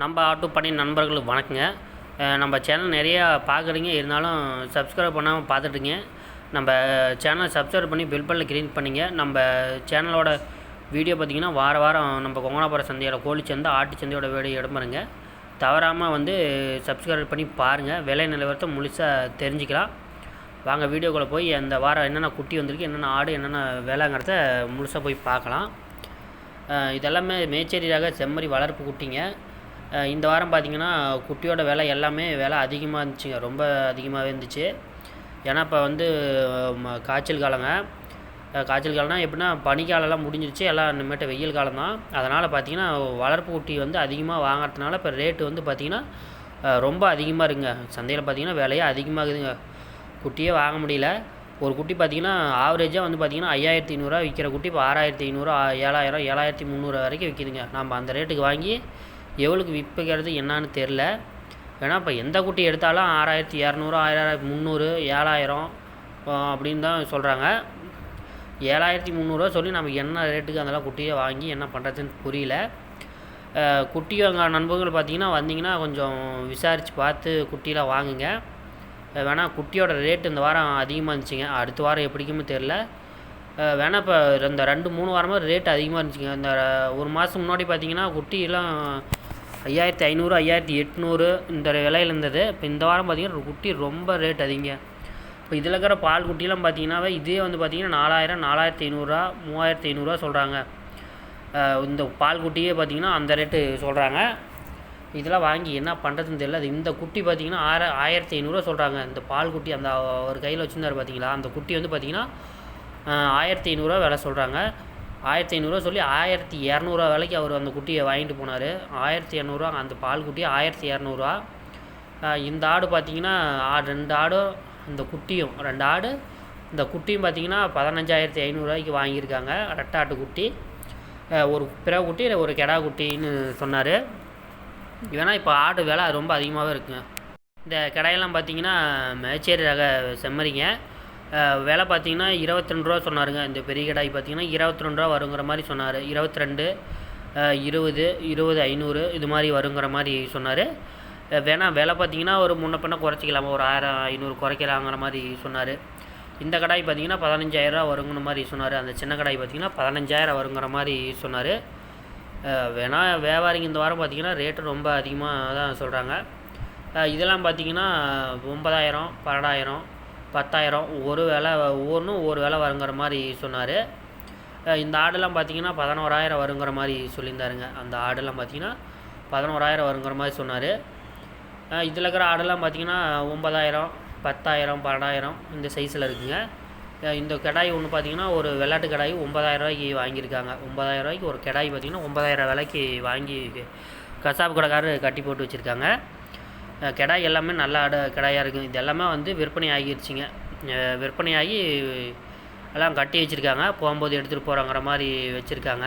நம்ம ஆட்டோ பண்ணி நண்பர்களுக்கு வணக்கங்க. நம்ம சேனல் நிறையா பார்க்குறீங்க. இருந்தாலும் சப்ஸ்கிரைப் பண்ணாமல் பார்த்துட்டுங்க. நம்ம சேனலை சப்ஸ்கிரைப் பண்ணி பெல் பல்ல கிளிக் பண்ணிங்க. நம்ம சேனலோட வீடியோ பார்த்தீங்கன்னா வார வாரம் நம்ம கொங்கனாபுர சந்தையோட கோழி சந்தை ஆட்டு சந்தையோட வீடியோ இடம்பெறுங்க தவறாமல் வந்து சப்ஸ்கிரைப் பண்ணி பாருங்கள் விலை நிலவரத்தை முழுசாக தெரிஞ்சுக்கலாம். வாங்க வீடியோக்குள்ளே போய் அந்த வாரம் என்னென்ன குட்டி வந்திருக்கு என்னென்ன ஆடு என்னென்ன வேலைங்கிறத முழுசாக போய் பார்க்கலாம். இதெல்லாமே மேச்சேரி ரக செம்மறி வளர்ப்பு குட்டிங்க. இந்த வாரம் பார்த்திங்கன்னா குட்டியோட விலை எல்லாமே விலை அதிகமாக இருந்துச்சுங்க. ரொம்ப அதிகமாகவே இருந்துச்சு. ஏன்னா இப்போ வந்து ம- காய்ச்சல் காலங்க. காய்ச்சல் காலம்னா எப்படின்னா பனிக்காலம்லாம் முடிஞ்சிருச்சு. எல்லாம் இனிமேட்டு வெயில் காலம் தான். அதனால் பார்த்திங்கன்னா வளர்ப்பு குட்டி வந்து அதிகமாக வாங்குறதுனால இப்போ ரேட்டு வந்து பார்த்திங்கன்னா ரொம்ப அதிகமாக இருக்குங்க. சந்தையில் பார்த்திங்கன்னா விலையே அதிகமாகுதுங்க. குட்டியே வாங்க முடியல. ஒரு குட்டி பார்த்தீங்கன்னா ஆவரேஜாக வந்து பார்த்தீங்கன்னா ஐயாயிரத்தி ஐநூறுரூவா விற்கிற குட்டி இப்போ ஆறாயிரத்தி ஐநூறு ஏழாயிரம் ஏழாயிரத்தி முந்நூறு வரைக்கும் விற்கிதுங்க நம்ம அந்த ரேட்டுக்கு வாங்கி எவ்வளோக்கு விற்பிக்கிறது என்னன்னு தெரில. ஏன்னா இப்போ எந்த குட்டி எடுத்தாலும் ஆறாயிரத்தி இரநூறு ஆயிரத்தி முந்நூறு ஏழாயிரம் அப்படின்னு தான் சொல்கிறாங்க ஏழாயிரத்தி முந்நூறுரூவா சொல்லி நம்ம என்ன ரேட்டுக்கு அதெல்லாம் குட்டியை வாங்கி என்ன பண்ணுறதுன்னு புரியல. குட்டி வாங்க நண்பர்கள் பார்த்தீங்கன்னா வந்தீங்கன்னா கொஞ்சம் விசாரித்து பார்த்து குட்டியெலாம் வாங்குங்க. வேணால் வேணா குட்டியோட ரேட் இந்த வாரம் அதிகமாக இருந்துச்சுங்க. அடுத்த வாரம் எப்படிக்குமே தெரில. வேணால் இப்போ இந்த ரெண்டு மூணு வாரமாக ரேட் அதிகமாக இருந்துச்சுங்க. இந்த ஒரு மாதம் முன்னாடி பார்த்தீங்கன்னா குட்டியெல்லாம் ஐயாயிரத்தி ஐநூறு ஐயாயிரத்தி எட்நூறு இந்த விலையில் இருந்தது. இப்போ இந்த வாரம் பார்த்தீங்கன்னா ஒரு குட்டி ரொம்ப ரேட் அதிகங்க. இப்போ இதில் இருக்கிற பால் குட்டிலாம் பார்த்தீங்கன்னாவே இதே வந்து பார்த்தீங்கன்னா நாலாயிரம் நாலாயிரத்தி ஐநூறுரூவா மூவாயிரத்தி ஐநூறுரூவா சொல்கிறாங்க இந்த பால் குட்டியே பார்த்தீங்கன்னா அந்த ரேட்டு சொல்கிறாங்க இதெல்லாம் வாங்கி என்ன பண்ணுறதுன்னு தெரியல. அது இந்த குட்டி பார்த்தீங்கன்னா ஆற ஆயிரத்தி ஐநூறுரூவா சொல்கிறாங்க இந்த பால் குட்டி அந்த ஒரு கையில் வச்சுருந்தாரு பார்த்தீங்களா அந்த குட்டி வந்து பார்த்தீங்கன்னா ஆயிரத்தி ஐநூறுரூவா விலை சொல்கிறாங்க ஆயிரத்தி ஐநூறுரூவா சொல்லி ஆயிரத்தி இரநூறுவா விலைக்கு அவர் அந்த குட்டியை வாங்கிட்டு போனார். ஆயிரத்தி இரநூறுவா அந்த பால் குட்டி ஆயிரத்தி இரநூறுவா. இந்த ஆடு பார்த்தீங்கன்னா ஆடு ரெண்டு ஆடும் இந்த குட்டியும் ரெண்டு ஆடு இந்த குட்டியும் பார்த்தீங்கன்னா பதினஞ்சாயிரத்தி ஐநூறுரூவாய்க்கு வாங்கியிருக்காங்க. ரெட்டாட்டு குட்டி. ஒரு பிறகு குட்டி ஒரு கெடா குட்டின்னு சொன்னார். ஏன்னா இப்போ ஆடு விலை ரொம்ப அதிகமாகவே இருக்குங்க. இந்த கடையெல்லாம் பார்த்தீங்கன்னா மேச்சேரி ரக செம்மறிங்க. விலை பார்த்தீங்கன்னா இருபத்தி ரெண்டு ரூபா சொன்னாருங்க. இந்த பெரிய கடாய் பார்த்தீங்கன்னா இருபத்தி ரெண்டு ரூபா வருங்கிற மாதிரி சொன்னார். இருபத்தி ரெண்டு இருபது இருபது ஐநூறு இது மாதிரி வருங்கிற மாதிரி சொன்னார். வேணா விலை பார்த்தீங்கன்னா ஒரு முன்ன பின்ன குறைச்சிக்கலாமா? ஒரு ஆயிரம் ஐநூறு குறைக்கலாங்கிற மாதிரி சொன்னார். இந்த கடாய் பார்த்தீங்கன்னா பதினஞ்சாயிரரூவா வருங்கிற மாதிரி சொன்னார். அந்த சின்ன கடாய் பார்த்தீங்கன்னா பதினஞ்சாயிரம் வருங்கிற மாதிரி சொன்னார். வேணால் வேணா வியாபாரிங்க இந்த வாரம் பார்த்தீங்கன்னா ரேட்டு ரொம்ப அதிகமாக தான் சொல்கிறாங்க இதெல்லாம் பார்த்தீங்கன்னா ஒன்பதாயிரம் பன்னெண்டாயிரம் பத்தாயிரம் ஒரு வேலை ஒவ்வொன்றும் ஒவ்வொரு வேலை வருங்கிற மாதிரி சொன்னார். இந்த ஆடெல்லாம் பார்த்தீங்கன்னா பதினோராயிரம் வருங்கிற மாதிரி சொல்லியிருந்தாருங்க. அந்த ஆடெல்லாம் பார்த்தீங்கன்னா பதினோராயிரம் வருங்கிற மாதிரி சொன்னார். இதில் இருக்கிற ஆடெல்லாம் பார்த்தீங்கன்னா ஒன்பதாயிரம் பத்தாயிரம் பன்னெண்டாயிரம் இந்த சைஸில் இருக்குங்க. இந்த கடாய் ஒன்று பார்த்தீங்கன்னா ஒரு விளாட்டு கடாய் ஒன்பதாயிரம் ரூபாய்க்கு வாங்கியிருக்காங்க. ஒன்பதாயிரம் ரூபாய்க்கு ஒரு கடாய் பார்த்தீங்கன்னா ஒன்பதாயிரம் விலைக்கு வாங்கி கசாப்பு கடைக்காரர் கட்டி போட்டு வச்சுருக்காங்க. கிடாய் எல்லாமே நல்ல ஆடு கிடாயாக இருக்குது இது எல்லாமே வந்து விற்பனை ஆகிருச்சிங்க. விற்பனையாகி எல்லாம் கட்டி வச்சுருக்காங்க. போகும்போது எடுத்துகிட்டு போகிறாங்கிற மாதிரி வச்சுருக்காங்க.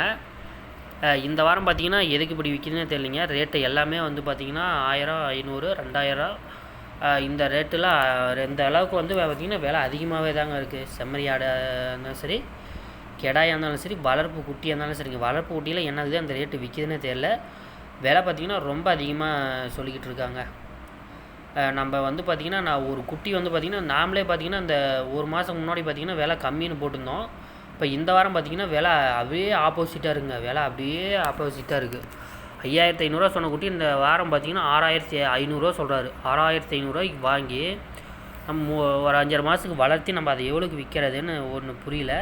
இந்த வாரம் பார்த்தீங்கன்னா எதுக்கு இப்படி விற்கிதுன்னு தெரியலிங்க. ரேட்டு எல்லாமே வந்து பார்த்திங்கன்னா ஆயிரம் ஐநூறு ரெண்டாயிரம். இந்த ரேட்டில் இந்த அளவுக்கு வந்து பார்த்திங்கன்னா விலை அதிகமாகவே தாங்க இருக்குது செம்மறி ஆடாக இருந்தாலும் சரி கெடாயாக இருந்தாலும் சரி வளர்ப்பு குட்டியாக இருந்தாலும் சரிங்க வளர்ப்பு குட்டியில் என்னது அந்த ரேட்டு விற்கிதுன்னே தெரில விலை பார்த்திங்கன்னா ரொம்ப அதிகமாக சொல்லிக்கிட்டு இருக்காங்க. நம்ம வந்து பார்த்திங்கன்னா நான் ஒரு குட்டி வந்து பார்த்திங்கன்னா நாமளே பார்த்திங்கன்னா இந்த ஒரு மாதம் முன்னாடி பார்த்திங்கன்னா விலை கம்மின்னு போட்டிருந்தோம். இப்போ இந்த வாரம் பார்த்திங்கன்னா விலை அப்படியே ஆப்போசிட்டாக இருக்குங்க. விலை அப்படியே ஆப்போசிட்டாக இருக்குது ஐயாயிரத்தி ஐநூறுரூவா சொன்ன குட்டி இந்த வாரம் பார்த்திங்கன்னா ஆறாயிரத்தி ஐநூறுரூவா சொல்கிறாரு ஆறாயிரத்தி ஐநூறுரூவாய்க்கு வாங்கி நம்ம ஒரு அஞ்சாறு மாதத்துக்கு வளர்த்தி நம்ம அதை எவ்வளோக்கு விற்கிறதுன்னு ஒன்று புரியல.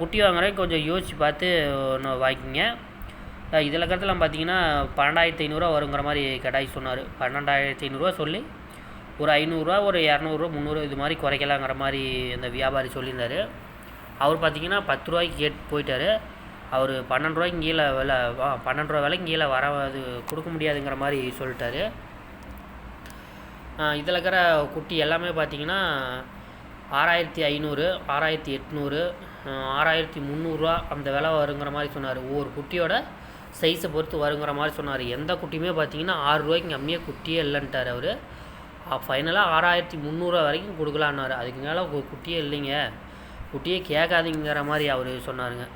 குட்டி வாங்குறதுக்கு கொஞ்சம் யோசித்து பார்த்து ஒன்று வாங்கிக்கிங்க. இதில் இருக்கிறதுலாம் பார்த்தீங்கன்னா பன்னெண்டாயிரத்தி ஐநூறுரூவா வருங்கிற மாதிரி கடாய் சொன்னார். பன்னெண்டாயிரத்தி ஐநூறுரூவா சொல்லி ஒரு ஐநூறுரூவா ஒரு இரநூறுவா முந்நூறு இது மாதிரி குறைக்கலாங்கிற மாதிரி அந்த வியாபாரி சொல்லியிருந்தார். அவர் பார்த்தீங்கன்னா பத்து ரூபாய்க்கு கேட்டு போயிட்டார். அவர் பன்னெண்டு ரூபாய்க்கு கீழே விலை வா பன்னெண்டு ரூபா விலைக்கு கீழே வர அது கொடுக்க முடியாதுங்கிற மாதிரி சொல்லிட்டாரு. இதில் இருக்கிற குட்டி எல்லாமே பார்த்தீங்கன்னா ஆறாயிரத்தி ஐநூறு ஆறாயிரத்தி எட்நூறு ஆறாயிரத்தி முந்நூறுரூவா அந்த விலை வருங்கிற மாதிரி சொன்னார். ஒவ்வொரு குட்டியோட சைஸை பொறுத்து வருங்கிற மாதிரி சொன்னார். எந்த குட்டியுமே பார்த்தீங்கன்னா ஆறு ரூபாய்க்கு கம்மியாக குட்டியே இல்லைன்ட்டார் அவர். ஃபைனலாக ஆறாயிரத்தி முந்நூறுரூவா வரைக்கும் கொடுக்கலான்னாரு. அதுக்கு மேலே கு- குட்டியே இல்லைங்க. குட்டியே கேட்காதீங்கிற மாதிரி அவர் சொன்னாருங்க.